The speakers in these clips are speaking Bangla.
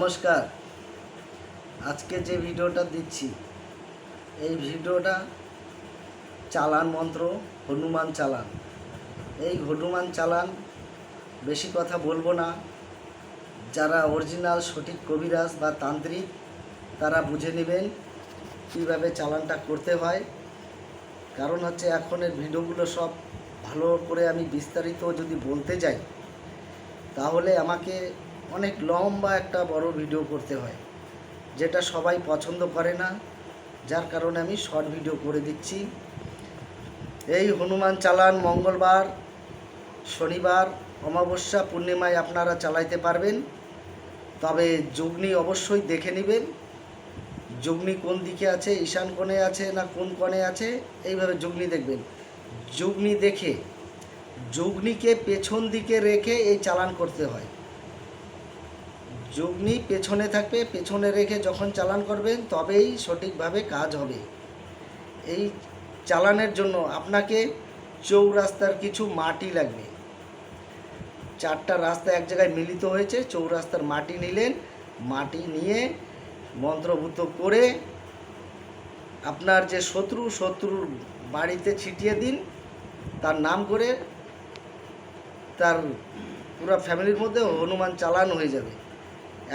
নমস্কার। আজকে যে ভিডিওটা দিচ্ছি, এই ভিডিওটা চালান মন্ত্র হনুমান চালান। এই হনুমান চালান বেশি কথা বলব না। যারা অরিজিনাল সঠিক কবিরাজ বা তান্ত্রিক, তারা বুঝে নেবেন কীভাবে চালানটা করতে হয়। কারণ হচ্ছে এখনের ভিডিওগুলো সব ভালো করে আমি বিস্তারিত যদি বলতে যাই, তাহলে আমাকে অনেক লম্বা একটা বড় ভিডিও করতে হয়, যেটা সবাই পছন্দ করে না, যার কারণে আমি শর্ট ভিডিও করে দিচ্ছি। এই হনুমান চালান মঙ্গলবার, শনিবার, অমাবস্যা, পূর্ণিমায় আপনারা চালাইতে পারবেন। তবে যুগ্নি অবশ্যই দেখে নেবেন, যুগ্নি কোন দিকে আছে, ঈশান কোণে আছে না কোন কোণে আছে, এইভাবে যুগ্নি দেখবেন। যুগ্নি দেখে, যুগ্নিকে পেছন দিকে রেখে এই চালান করতে হয়। যুগ্নি পেছনে থাকবে, পেছনে রেখে যখন চালান করবেন তবেই সঠিকভাবে কাজ হবে। এই চালানের জন্য আপনাকে চৌরাস্তার কিছু মাটি লাগবে। চারটা রাস্তা এক জায়গায় মিলিত হয়েছে, চৌরাস্তার মাটি নিলেন, মাটি নিয়ে মন্ত্রভূত করে আপনার যে শত্রু, শত্রুর বাড়িতে ছিটিয়ে দিন, তার নাম করে তার পুরো ফ্যামিলির মধ্যে হনুমান চালান হয়ে যাবে।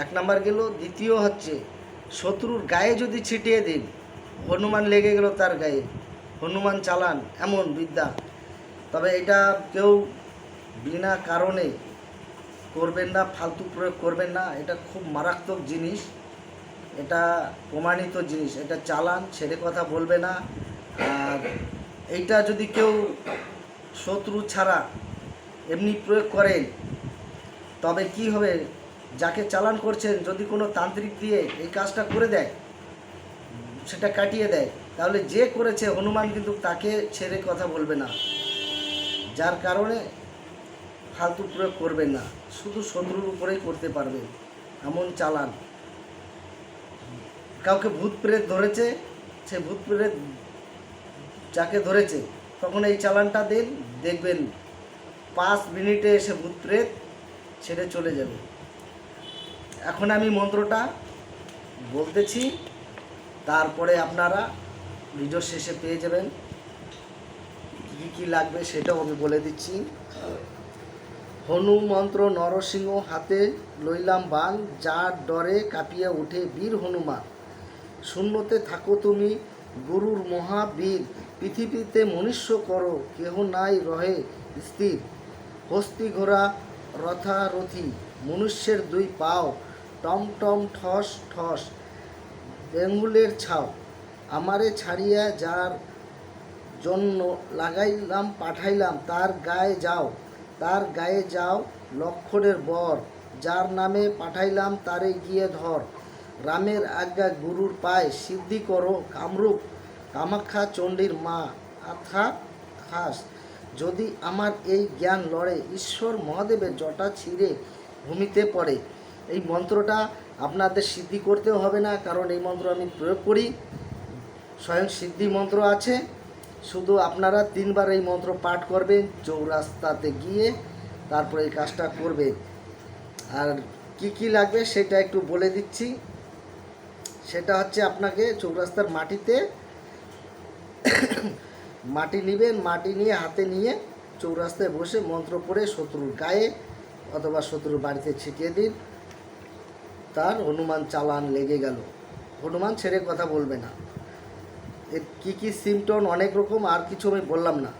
এক নাম্বার গেল, দ্বিতীয় হচ্ছে, শত্রুর গায়ে যদি ছিটিয়ে দিন, হনুমান লেগে গেল তার গায়ে, হনুমান চালান, এমন বিদ্যা। তবে এটা কেউ বিনা কারণে করবেন না, ফালতু প্রয়োগ করবেন না, এটা খুব মারাত্মক জিনিস, এটা প্রমাণিত জিনিস, এটা চালান, ছেড়ে কথা বলবে না। আর এইটা যদি কেউ শত্রু ছাড়া এমনি প্রয়োগ করেন, তবে কি হবে? যাকে চালান করছেন, যদি কোনো তান্ত্রিক দিয়ে এই কাজটা করে দেয়, সেটা কাটিয়ে দেয়, তাহলে যে করেছে হনুমান কিন্তু তাকে ছেড়ে কথা বলবে না। যার কারণে ফালতু প্রয়োগ করবেন না, শুধু শত্রুর উপরেই করতে পারবেন, এমন চালান। কাউকে ভূত প্রেত ধরেছে, সে ভূত প্রেত যাকে ধরেছে, তখন এই চালানটা দিন, দেখবেন পাঁচ মিনিটে এসে ভূত প্রেত ছেড়ে চলে যাবে। এখন আমি মন্ত্রটা বলতেছি, তারপরে আপনারা ভিডিও শেষে পেয়ে যাবেন। কী কী লাগবে সেটাও আমি বলে দিচ্ছি। হনুমন্ত্র নরসিংহ হাতে লইলাম বান যার ডরে কাঁপিয়ে উঠে বীর হনুমান। শূন্যতে থাকো তুমি গুরুর মহাবীর, পৃথিবীতে মনুষ্য করো, কেহ নাই রহে স্থির। হস্তি ঘোড়া রথারথি, মনুষ্যের দুই পাও টম টম ঠস ঠস, বেঙ্গুলের ছাও। আমারে ছাড়িয়া যার জন্য লাগাইলাম, পাঠাইলাম, তার গায়ে যাও। তার গায়ে যাও লক্ষণের বর, যার নামে পাঠাইলাম, তারে গিয়ে ধর। রামের আজ্ঞা গুরুর পায়, সিদ্ধি করো, কামরূপ, কামাখ্যা চণ্ডীর মা, আথা খাস। যদি আমার এই জ্ঞান লড়ে, ঈশ্বর মহাদেবের জটা ছিঁড়ে ভূমিতে পড়ে। এই মন্ত্রটা আপনাদের সিদ্ধি করতেও হবে না, কারণ এই মন্ত্র আমি প্রয়োগ করি। স্বয়ং সিদ্ধি মন্ত্র আছে। শুধু আপনারা তিনবার এই মন্ত্র পাঠ করবেন, চৌরাস্তাতে গিয়ে তারপরে এই কাজটা করবেন। আর কি কি লাগবে সেটা একটু বলে দিচ্ছি। সেটা হচ্ছে আপনাকে চৌরাস্তার মাটিতে মাটি নেবেন, মাটি নিয়ে হাতে নিয়ে চৌরাস্তায় বসে মন্ত্র পড়ে শত্রুর গায়ে অথবা শত্রুর বাড়িতে ছিটিয়ে দিন। তার হনুমান চালান লেগে গেল। হনুমান ছেড়ে কথা বলবে না। এর কী কী সিমটন অনেক রকম আর কিছু আমি বললাম না।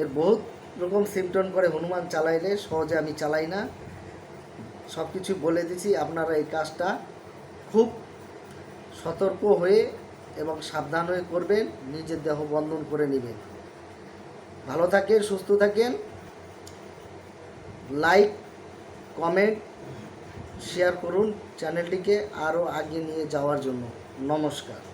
এর বহুত রকম সিমটন করে হনুমান চালাইলে, সহজে আমি চালাই না। সব কিছু বলে দিছি, আপনারা এই কাজটা খুব সতর্ক হয়ে এবং সাবধান হয়ে করবেন, নিজের দেহ বন্ধন করে নেবেন। ভালো থাকেন, সুস্থ থাকেন। লাইক, কমেন্ট শেয়ার করুন চ্যানেলটিকে আরও আগে নিয়ে যাওয়ার জন্য। নমস্কার।